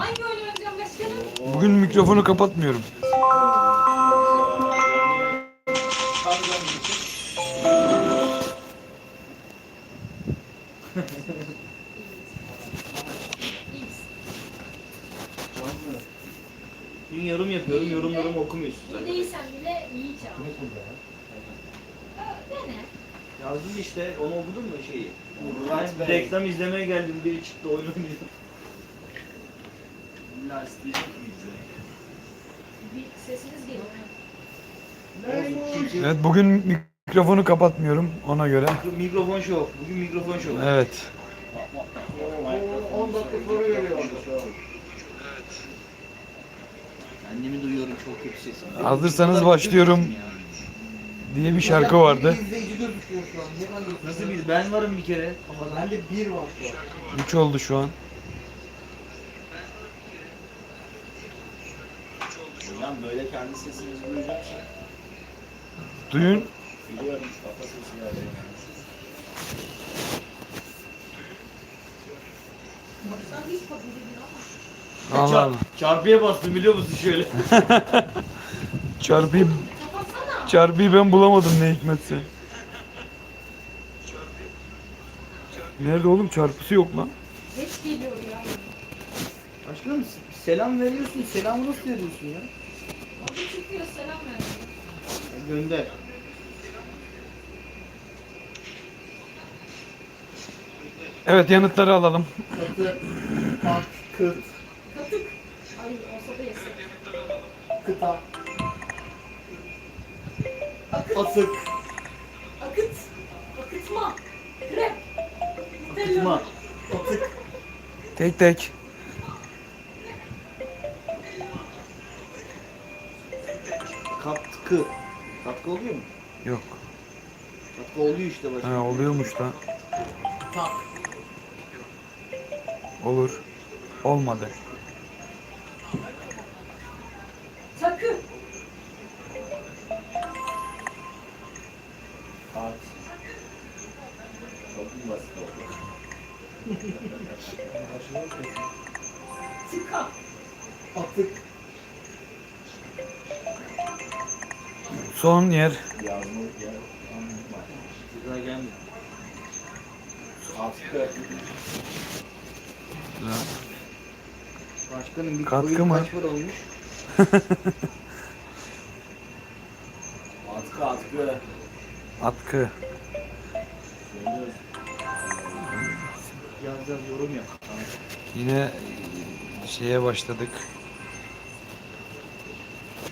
Hangi oyun oynayacağım başkanım? Bugün mikrofonu kapatmıyorum. Dün yorum yapıyorum, yorumlarımı okumuyorsun İyi zaten. değilsen bile iyi çal. Dene. Yazdım işte, onu okudun mu şeyi? Ben reklam izlemeye geldim, biri çıktı oyun oynuyor. Bir sesiniz geliyor. Evet bugün mikrofonu kapatmıyorum ona göre. Mikrofon şov, bugün mikrofon şov. Evet. 10 dakika sonra geliyor. Annemi duyuyorum çok kötü sesim. Hazırsanız başlıyorum. diye bir şarkı vardı. İzleyici gözüküyor şu an. Ne kadar gözüküyor? Nasıl bir, ben varım bir kere. Ama bende bir var şu an. 3 oldu şu an. Hocam böyle kendi sesinizi duyacaksın. Duyun. Biliyorum kafa sesi geldi. Allah Allah. çarpıya bastım biliyor musun şöyle. Çarpıyı, çarpıyı ben bulamadım ne hikmetse. Nerede oğlum çarpısı yok lan. Geç geliyor ya. Başkanım selam veriyorsun, selamı nasıl veriyorsun ya? Selam ver. Gönder. Evet yanıtları alalım. Katı, pat, kıt, Katık. Ay olsa da yesek. kıta, Akıt. atık, Akıt. Akıtma. Krep. Akıtma. atık, Tek tek. Katkı. Katkı oluyor mu? Yok. Katkı oluyor işte başkanım. Ha, oluyormuş da. tak, Olur. Olmadı. Son yer. Başkanım bir Katkı koyun mı? kaç para olmuş? Atkı atkı. Atkı. Yaz yaz yorum yap. Yine şeye başladık.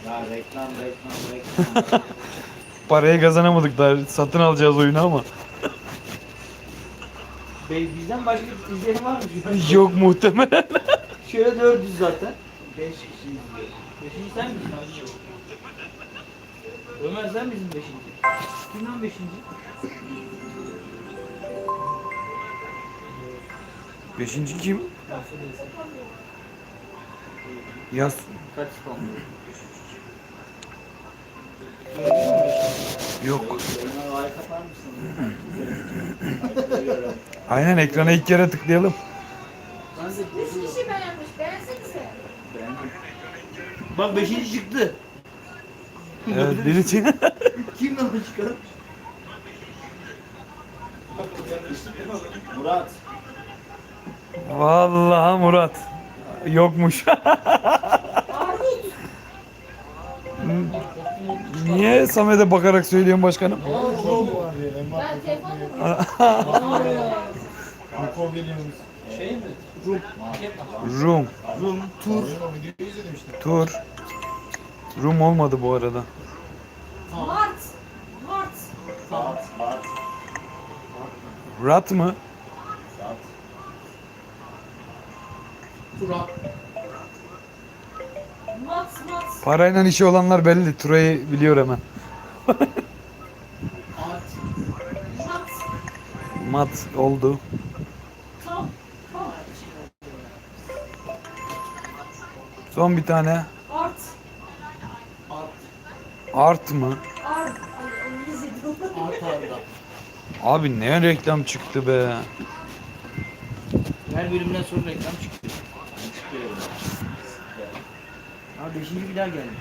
Ya reklam reklam reklam. Parayı kazanamadık daha satın alacağız oyunu ama. Bey bizden başka izleyen var mı? Yok muhtemelen. Şöyle 400 zaten. 5 kişi izliyor. Beşinci sen misin abi? Ömer sen misin beşinci? Kim lan beşinci? Beşinci kim? Yaz. Kaç? Yok. Aynen ekrana ilk kere tıklayalım. Ben de Üç kişi beğenmiş. Beğensenize. Bak beşinci çıktı. Evet biri için. Kim lan o çıkan? Murat. Vallahi Murat. Yokmuş. Niye Samet'e bakarak söylüyorsun başkanım? Ben telefonla Şey mi? Rum. Rum, tur. Tur. Rum olmadı bu arada. Mart. Mart. Rat mı? Tura. Parayla işi olanlar belli. Turayı biliyor hemen. at, Mat. Mat oldu. Tam. Tam. Son bir tane. Art. Art mı? Ar. Ay İngilizce diyorum. at arda, Abi ne reklam çıktı be. Her bölümden sonra reklam çıktı. Ha beşinci bir daha geldi.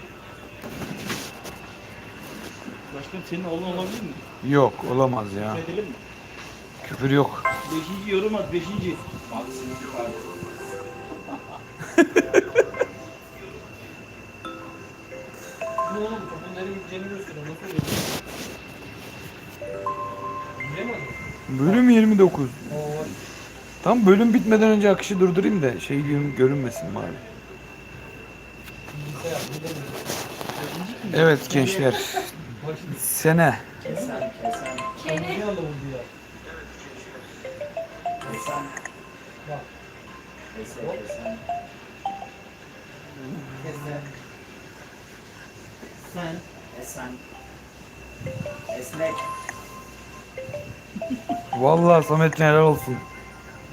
Başkanım senin oğlun olabilir mi? Yok olamaz ya. Edelim mi? Küfür yok. Beşinci yorum at, beşinci. Ne oğlum nereye gideceğini gösteriyor. Nasıl oluyor? Bölüm 29. Oo. Tam bölüm bitmeden önce akışı durdurayım da şey görün- görünmesin bari. Evet gençler. Sene. Kene. Sen. Esen. Esnek. Vallahi Samet helal olsun.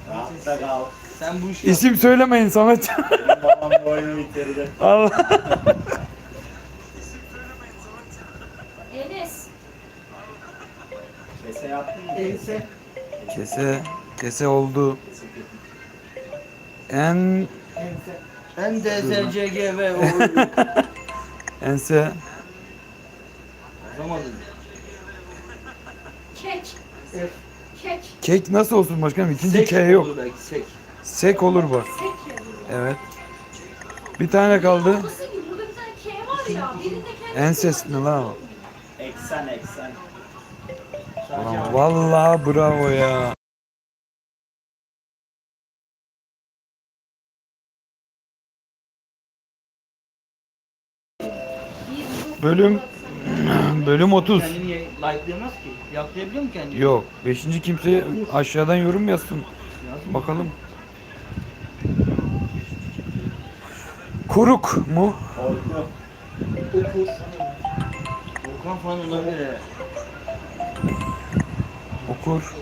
Rahatta kal. Sen bu işi İsim söylemeyin Samet. Babam bu oyunu bitirdi. Allah. Enes. Kese yaptın mı? Kese. Kese oldu. En Ense. En DSCG ve o ense Yazamadın. Kek. Kek. kek nasıl olsun başkanım? İkinci K yok. olur belki sek. Sek olur yazıyor. Evet. Bir tane kaldı. Burada bir tane K var ya. Birinde kendisi Enses var. ne lan o? Eksen, eksen. Ulan vallahi bravo ya. Bölüm bölüm 30. Kendini ye- likelayamaz ki. Yaklayabiliyor mu kendini? Yok. Beşinci kimse aşağıdan yorum yazsın. Bakalım. Kuruk mu? Volkan falan olabilir. Okur.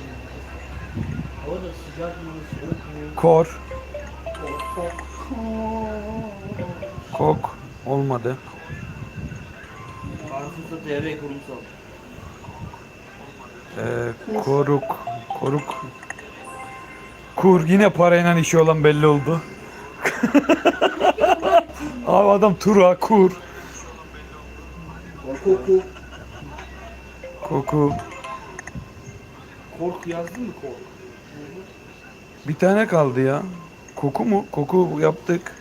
Kor. Kok. Olmadı. Karşımızda devre kurumsal. Ee, koruk. Koruk. Kur. Yine parayla işi olan belli oldu. Adam tura kur. Koku. Koku. Kork yazdın mı kork? Bir tane kaldı ya. Koku mu? Koku yaptık.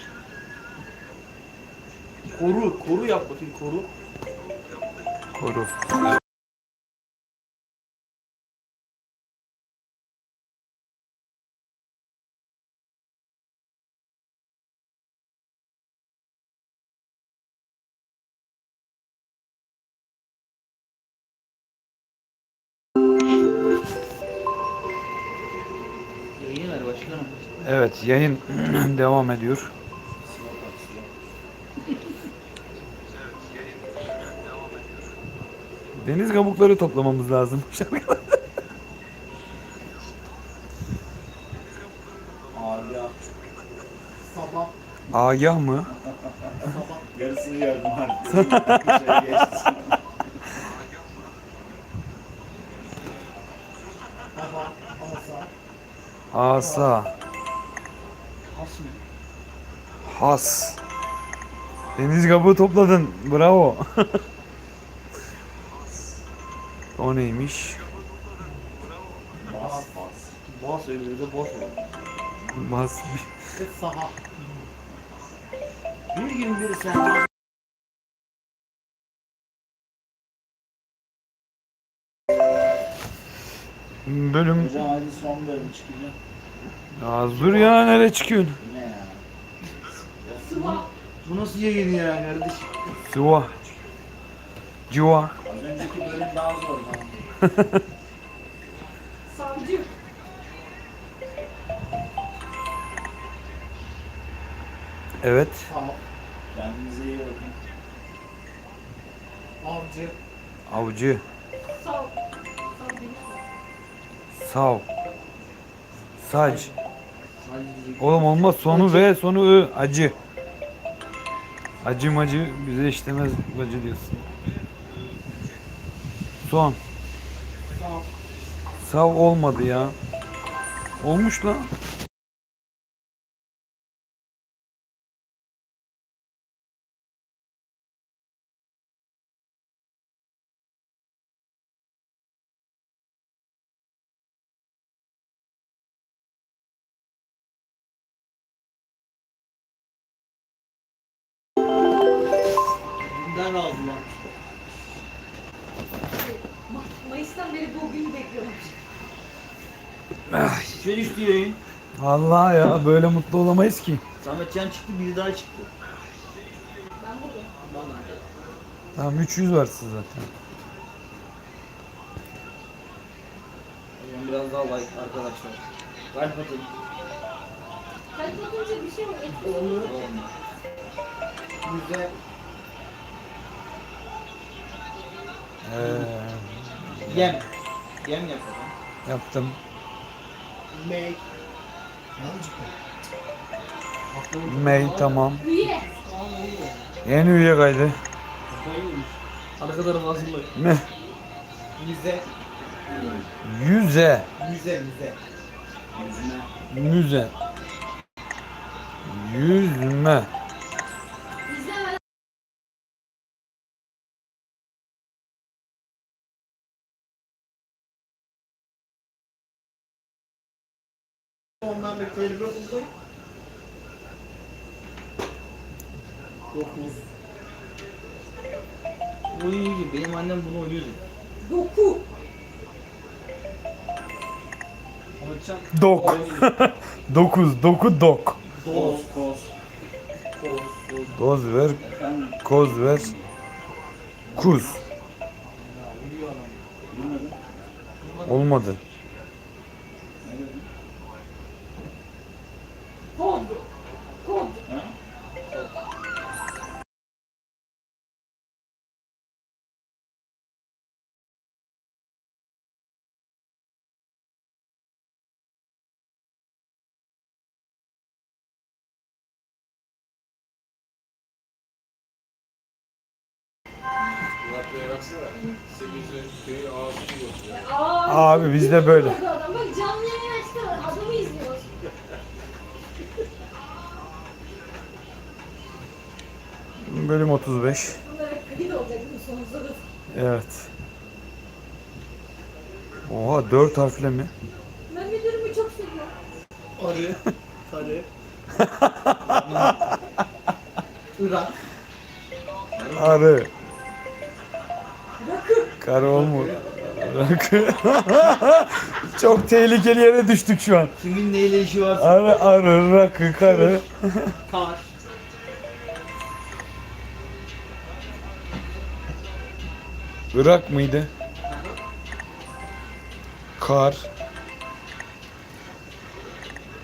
Koru, koru yap bakayım koru. Koru. Başkanım. Evet yayın devam ediyor. Deniz kabukları toplamamız lazım. Agah mı? Yarısını gördüm artık. Asa. Has mı? Has. Deniz kabuğu topladın. Bravo. o neymiş? Bas, bas. Öyle de boş var. Bas. Saha. Bir gün bir sen Bölüm. Hocam hadi son bölüm çıkacak. Ya dur ya nereye çıkıyorsun? Ne ya? Sıva. Bu nasıl yayın ya kardeşim? Sıva. Civa. Az önceki bölüm daha zor lan. Savcı. Evet. Saha. Kendinize iyi bakın. Avcı. Avcı. Sav. Savcı. Sav. Sac. Oğlum olmaz sonu V sonu Ö. Acı. Acı macı bize işlemez acı diyorsun. Son. Sav olmadı ya. Olmuş lan. Tane aldılar. Ma- Mayıs'tan beri bu günü bekliyorum. Şöyle düştü yayın. Allah ya böyle mutlu olamayız ki. Sametcan çıktı biri daha çıktı. Ben buradayım. Tamam 300 varsın zaten. O zaman biraz daha like arkadaşlar. Kalp atın. Kalp atınca bir şey mi? Olur. Güzel. Ee, Yem. Yem yapalım. yaptım. Make. May tamam. Üye. Yeni üye kaydı. Arka tarafı hazırlayın. Ne? Müze. Yüze. Müze müze. Müze. Yüzme. Ondan bekleyelim. Dokuz. Dokuz. Uy benim annem bunu oynuyordu. Doku. Sametcan. Dok. 9. Doku dok. Doz. Koz. Doz ver. Koz ver. Kuz. Olmadı. Aa, Abi bizde böyle. Adam bak canlı yayın açtı. Adamı izliyoruz. Bölüm 35. Bunlara kayıt olacak değil mi sonunda da? Evet. Oha 4 harfle mi? Ben müdürümü çok seviyorum. Arı. Sarı. Irak. Arı. Rakı. Karı olmu. Rakı. Çok tehlikeli yere düştük şu an. Kimin neyle işi varsa. Arı arı rakı karı. Kar. Irak mıydı? Kar.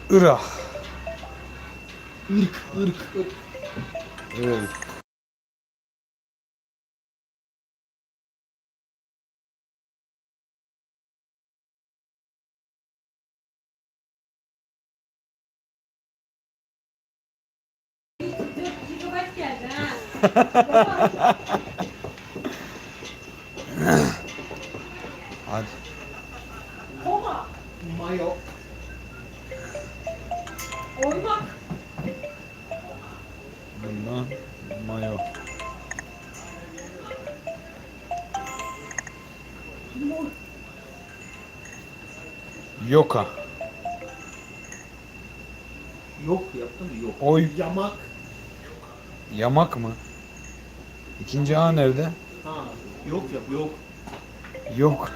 Irak. Irk, ırk. Evet. Oymak. Bundan mayo. Yoka. Yok yaptın mı? Yok. Oy. Yamak. Yamak mı? İkinci A nerede? Ha. Yok yap yok. Yok.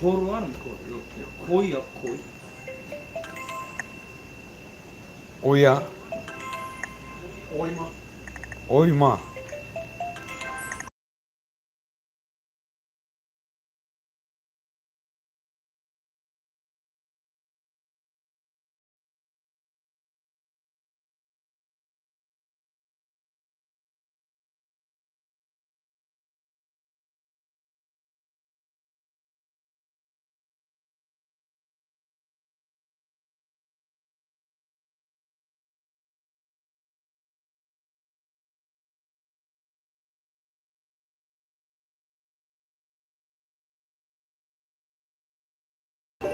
Kor var mı kor? Yok yok. Koy yap koy. Oya. Oyma. Oyma.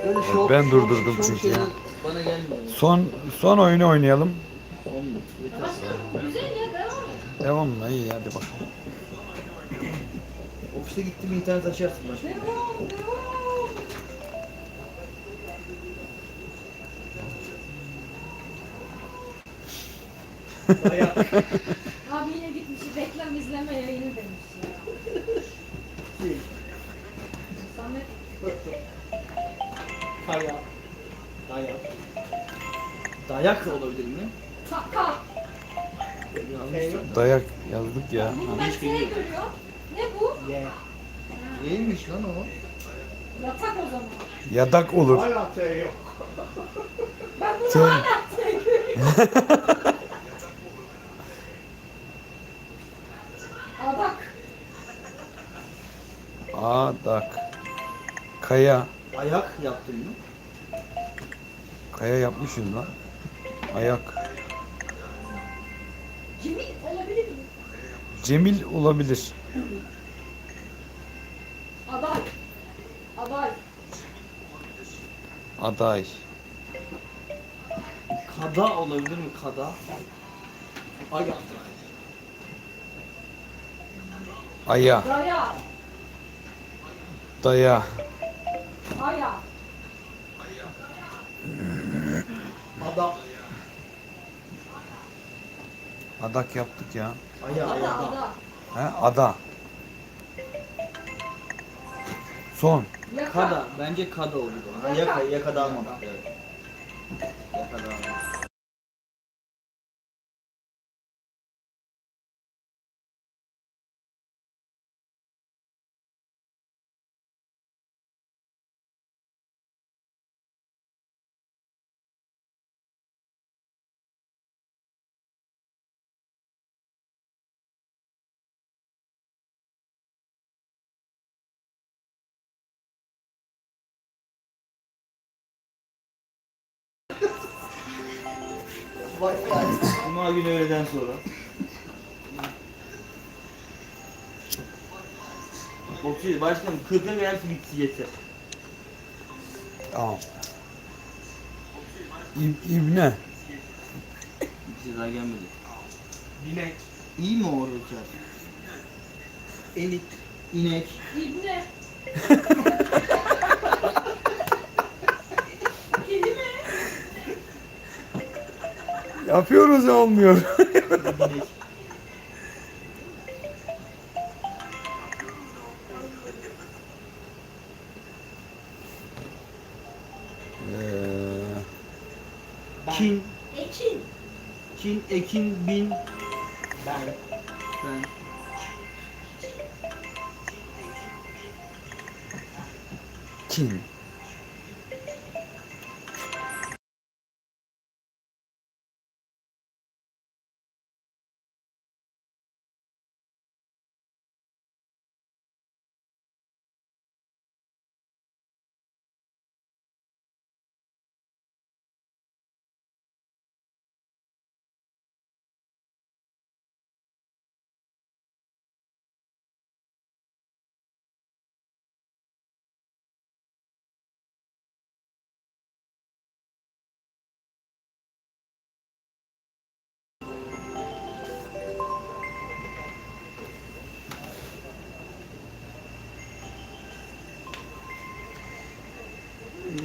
Böyle şok, Ben şok- durdurdum şok çünkü şeyler ya. Bana gelmiyor. Son son oyunu oynayalım. Olmuyor. Yeter. Devam mı? İyi hadi bakalım. Ofiste gittim internet açarsın başka. Abi yine gitmiş reklam izleme yayını demiş ya. Samet Kaya. Dayak. Dayak da olabilir mi? Taka. K. Dayak yazdık ya. Bunu ben hiç sene bilmiyorum. görüyor. Ne bu? Y. Neymiş lan o? Yatak o zaman. Yadak olur. Hala T yok. Ben bunu Sen- hala sene görüyorum. Adak. Adak. Kaya. Ayak yaptın mı? Kaya yapmışız lan. Ayak. Cemil olabilir mi? Cemil olabilir. Aday. Aday. Aday. Kada olabilir mi? Kada. Ayak. Aya. Daya. Daya. Aya. Ada. Adak yaptık ya. Aya Ada aya. ada. He? Ada. Son. Yaka. Kada. Bence kada oldu. Ha, Yaka. yaka. Yaka da almadık. Evet. Yaka da almadık. Cuma günü öğleden sonra. Okey başkanım 40'a veya bitti yeter. Tamam. İb İbne. Bir şey daha gelmedi. Binek. İyi mi o Richard? Enik. İnek. İbne. Yapıyoruz ya olmuyor. Ee, Kin. Ekin. Kin, Ekin, Bin. Ben. Ben. kin.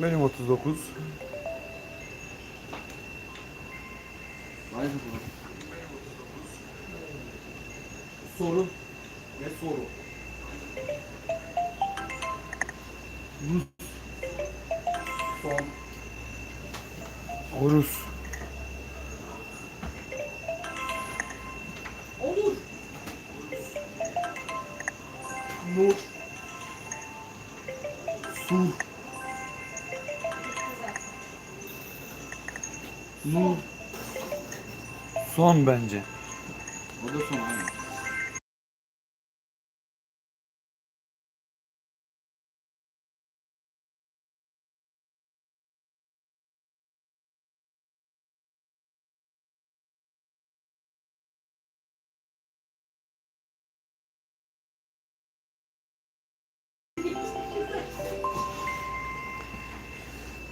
Benim 39. Vay be. Soru. Ne soru? Rus. Son. Horus. Son bence. O da son aynen.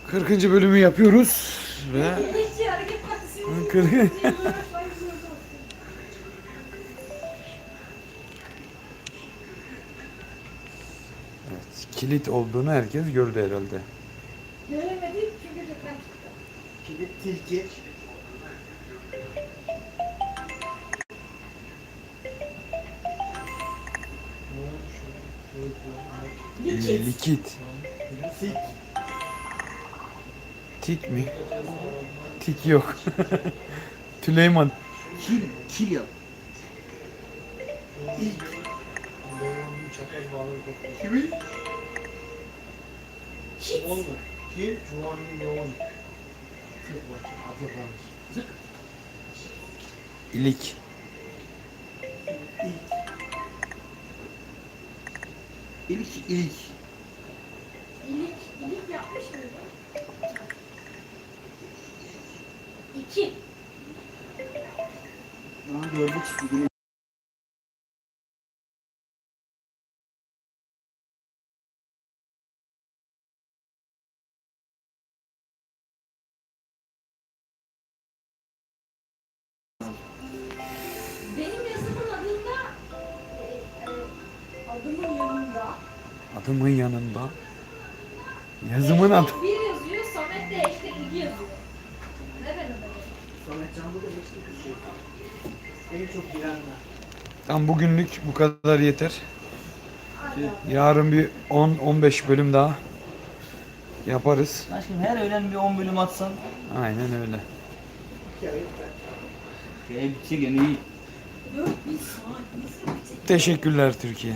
Kırkıncı bölümü yapıyoruz ve... kilit olduğunu herkes gördü herhalde. Göremedik çünkü. Kilit tilki. Likit. Likit. Tik. Tik mi? Tik yok. Tüleyman. Kil, kil yap. İlk. Kimin? Kit. Olma. Kim? Giovanni Leon. Tık bak. Adı varmış. Tık. İlik. İlik, ilik. İlik. İlik yapmış mıydı? İki. Aha dördü çıktı Adımın yanında. Yazımın adı. Bir yazıyor, Samet de işte iki yazıyor. Ne ben? Samet da geçti kız şey. En çok bilenler. Tam bugünlük bu kadar yeter. Yarın bir 10-15 bölüm daha yaparız. Aşkım her öğlen bir 10 bölüm atsan. Aynen öyle. Gene bitecek gene iyi. Teşekkürler Türkiye.